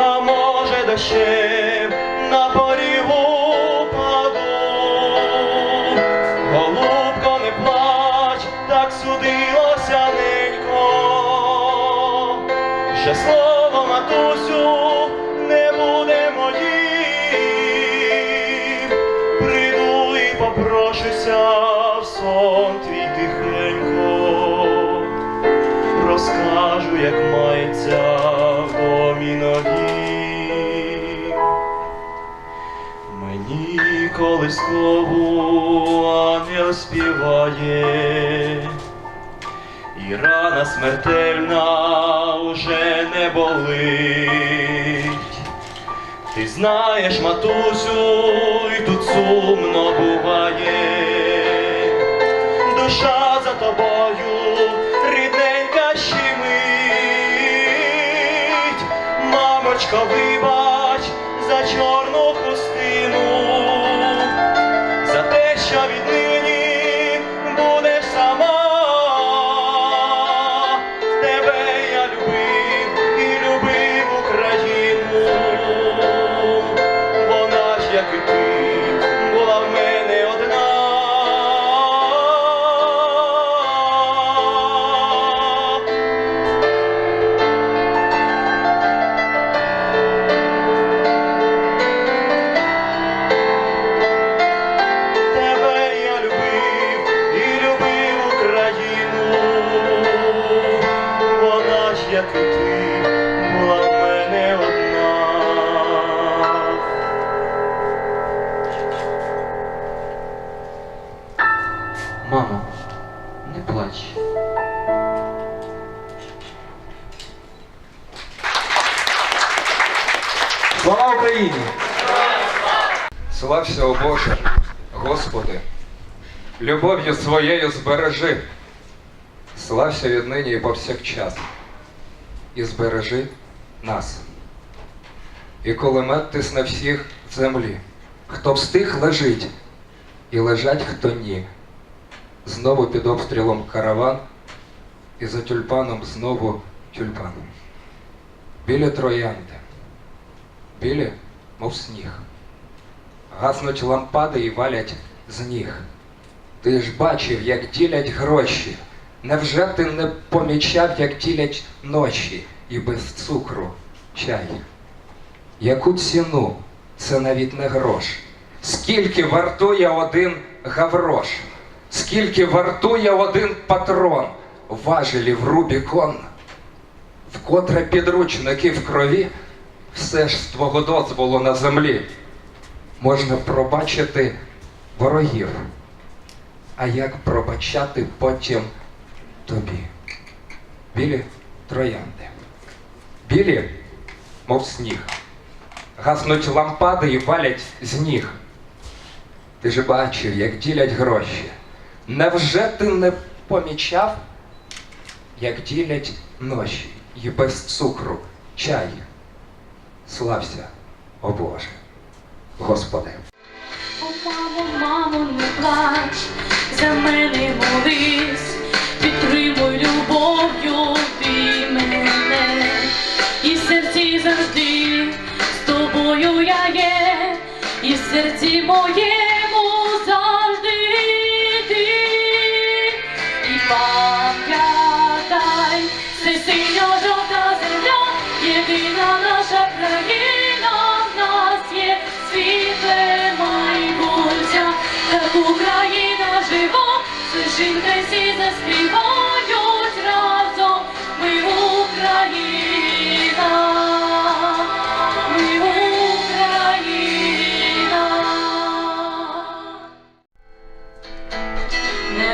а може дощем на порігу паду. Голубко, не плач, так судилося ненько, ще слово матусю не буде моїм. Прийду і попрошуся розкажу, як мається в домі нові. Мені колискову ангел співає, і рана смертельна уже не болить. Ти знаєш, матусю, і тут сумно буває, душа Aşka bir своєю збережи, слався віднині і повсякчас, і збережи нас. І кулемет тисне всіх в землі, хто встиг лежить, і лежать, хто ні. Знову під обстрілом караван, і за тюльпаном знову тюльпан. Біля троянди білі, мов сніг. Гаснуть лампади і валять з ніг. Ти ж бачив, як ділять гроші. Невже ти не помічав, як ділять ночі і без цукру чай? Яку ціну це навіть не грош? Скільки вартує один гаврош? Скільки вартує один патрон важелів Рубікон? Вкотре підручники в крові, все ж з твого дозволу на землі можна пробачити ворогів. А як пробачати потім тобі? Білі троянди. Білі, мов сніг. Гаснуть лампади і валять з ніг. Ти ж бачив, як ділять гроші. Невже ти не помічав, як ділять ночі і без цукру чай? Слався, о Боже, Господи. О, мамо, мамо, не плач, so many movies.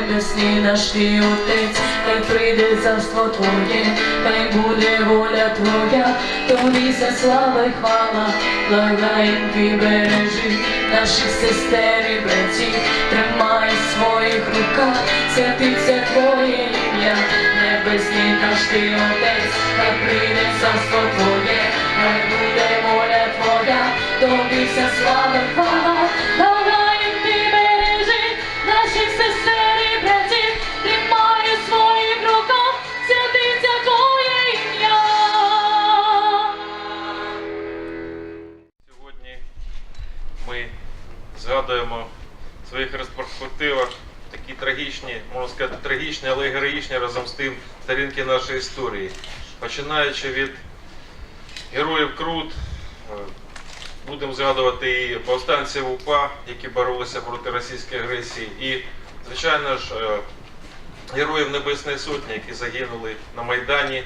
небесні наші отець, хай прийде царство Твоє, хай буде воля Твоя, тобі за слава й хвала, благаєм ти бережи наших сестер і братів, тримай в своїх руках, святиться Твоє ім'я, небесні наш ти отець, хай прийде царство Твоє, хай буде воля Твоя, тобі вся слава хвала. Своїх ретроспективах такі трагічні, можна сказати, трагічні, але героїчні разом з тим сторінки нашої історії. Починаючи від героїв Крут, е, будемо згадувати і повстанців УПА, які боролися проти російської агресії, і, звичайно ж, е, героїв Небесної Сотні, які загинули на Майдані,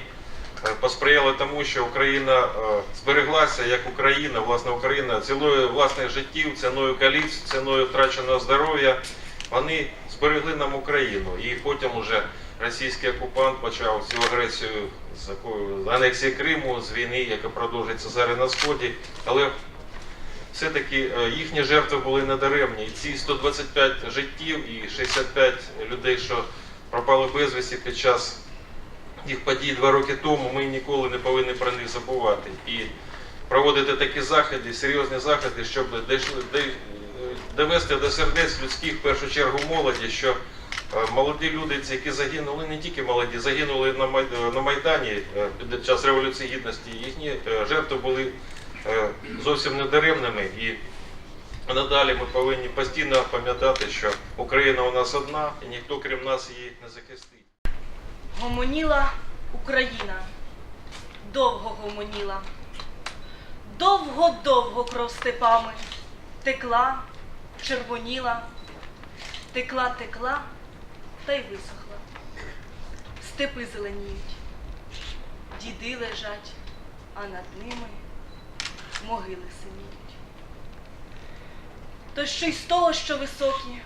е, посприяли тому, що Україна е, збереглася як Україна, власне Україна цілою власних життів, ціною каліць, ціною втраченого здоров'я. Вони зберегли нам Україну. І потім уже російський окупант почав цю агресію з анексії Криму, з війни, яка продовжується зараз на сході. Але все-таки е, їхні жертви були недаремні. І ці 125 життів і 65 людей, що пропали безвісті під час їх подій два роки тому, ми ніколи не повинні про них забувати. І проводити такі заходи, серйозні заходи, щоб довести до сердець людських, в першу чергу молоді, що е, молоді люди, які загинули, не тільки молоді, загинули на Майдані е, під час Революції Гідності, їхні е, жертви були зовсім недаремними. І надалі ми повинні постійно пам'ятати, що Україна у нас одна, і ніхто крім нас її не захистить. Гомоніла Україна, довго гомоніла, довго-довго кров степами текла, червоніла, текла, текла та й висохла. Степи зеленіють, діди лежать, а над ними могили синіють. То що й з того, що високі,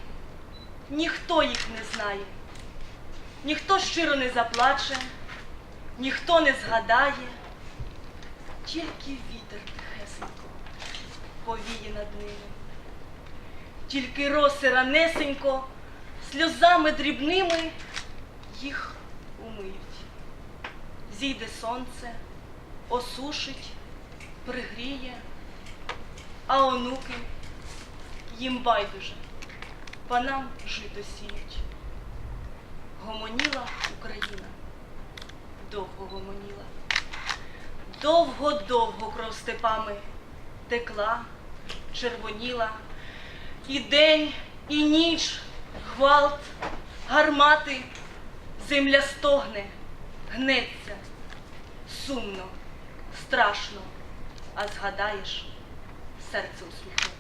ніхто їх не знає. Ніхто щиро не заплаче, ніхто не згадає, тільки вітер тихесенько повіє над ними, тільки роси ранесенько сльозами дрібними їх умиють. Зійде сонце, осушить, пригріє, а онуки їм байдуже, панам жито сіють. Гомоніла Україна, довго гомоніла, довго-довго кров степами текла, червоніла, і день, і ніч, гвалт, гармати, земля стогне, гнеться, сумно, страшно, а згадаєш, серце усміхнеться.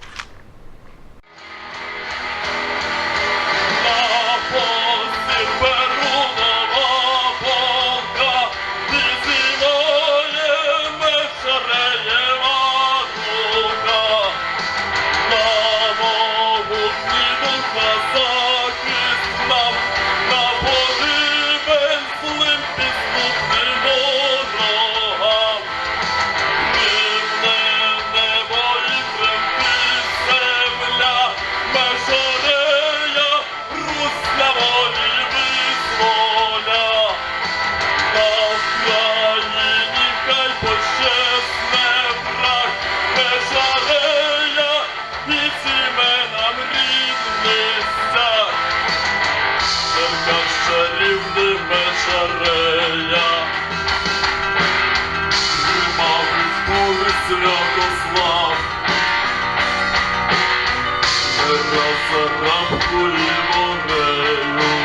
Разорабку і морею, і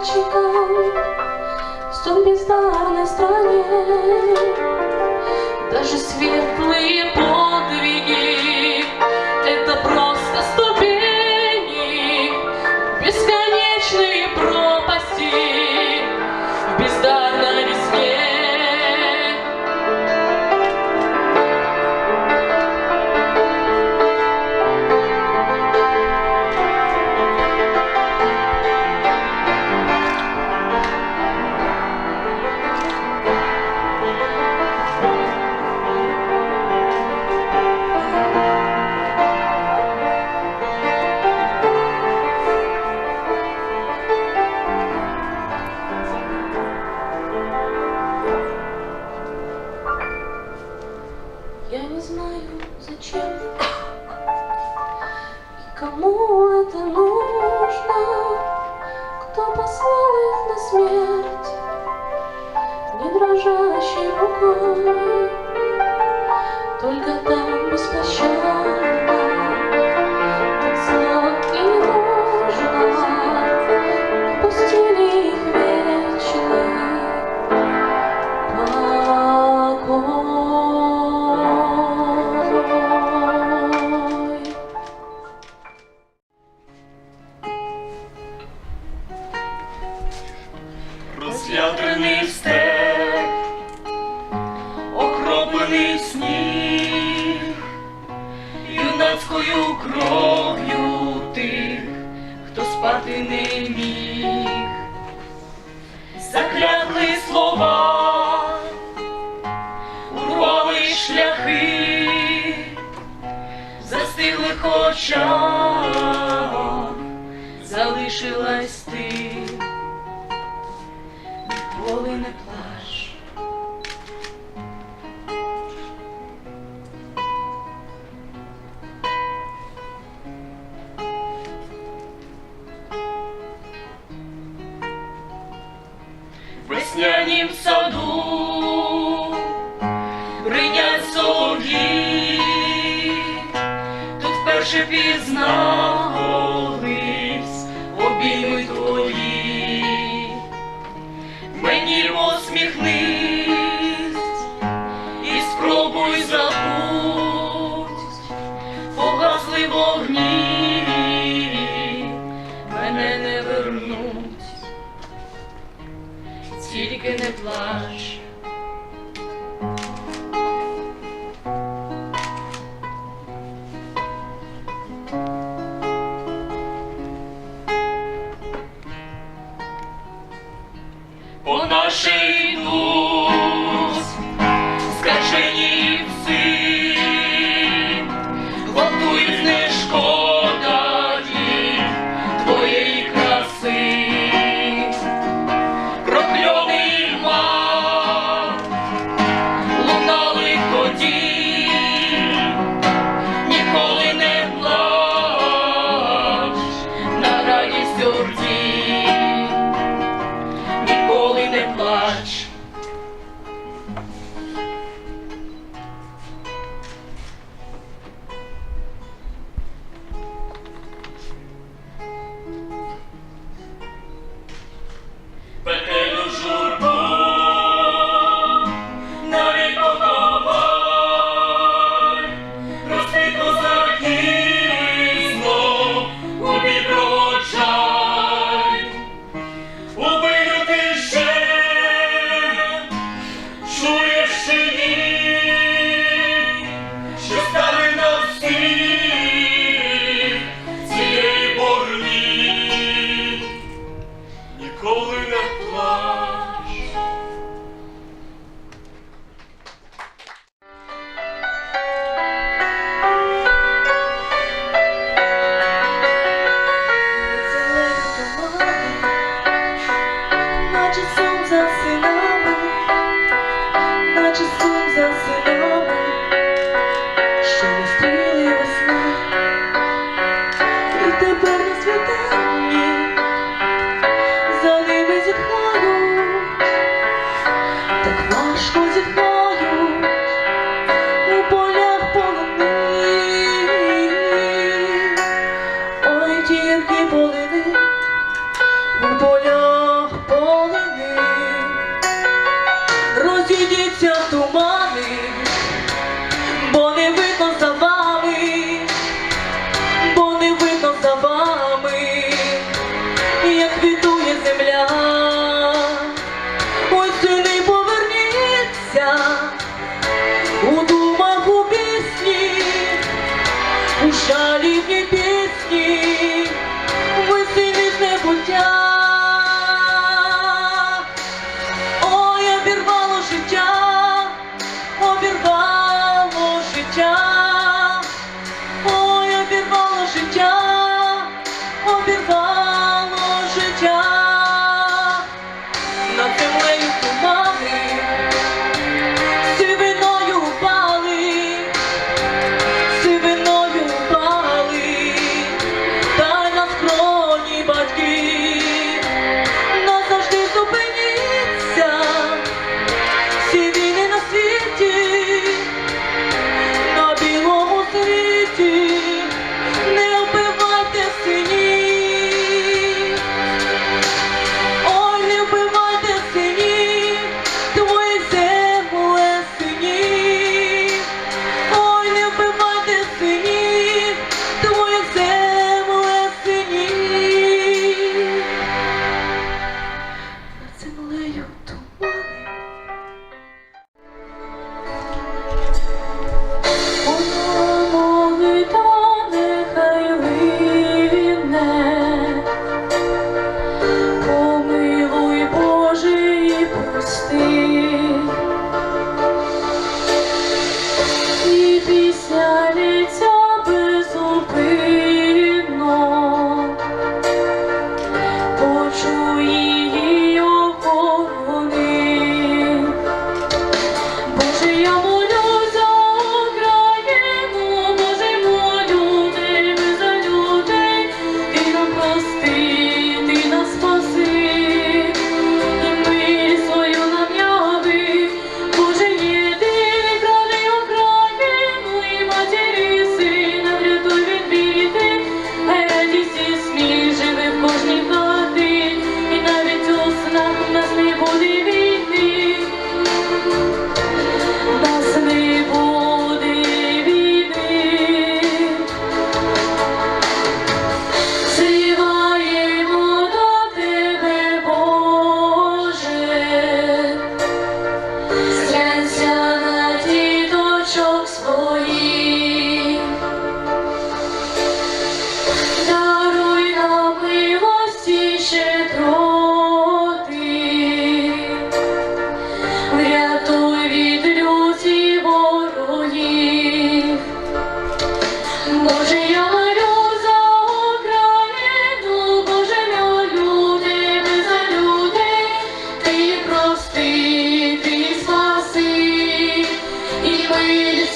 мальчиком, Сон бездарной стране, Даже светлые подвиги Это просто ступени Бесконечные пропасти В бездарной весне. нічого залишилась. now.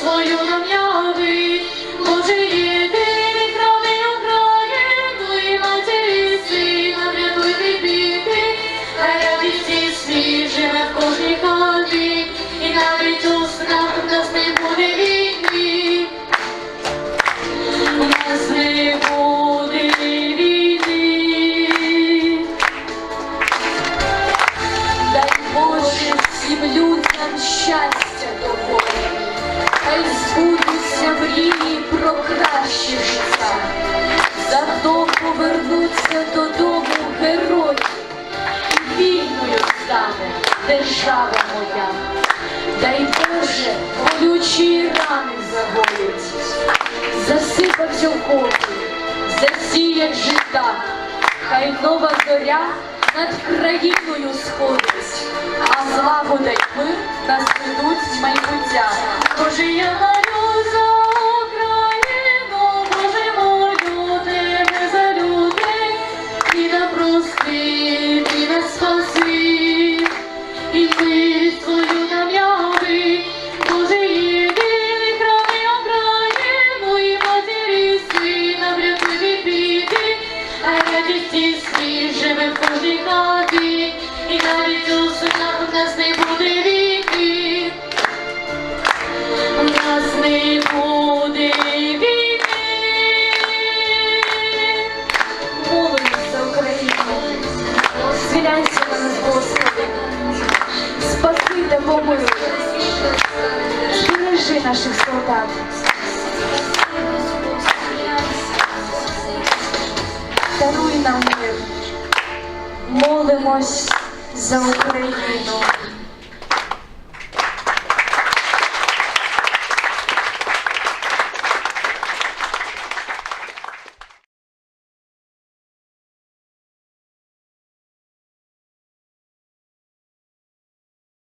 所有的庙宇，不惧夜。рани загоють, засипався в копі, засіять жита, хай нова зоря над країною сходить, а славу дай мир нас ведуть майбуття. Тож я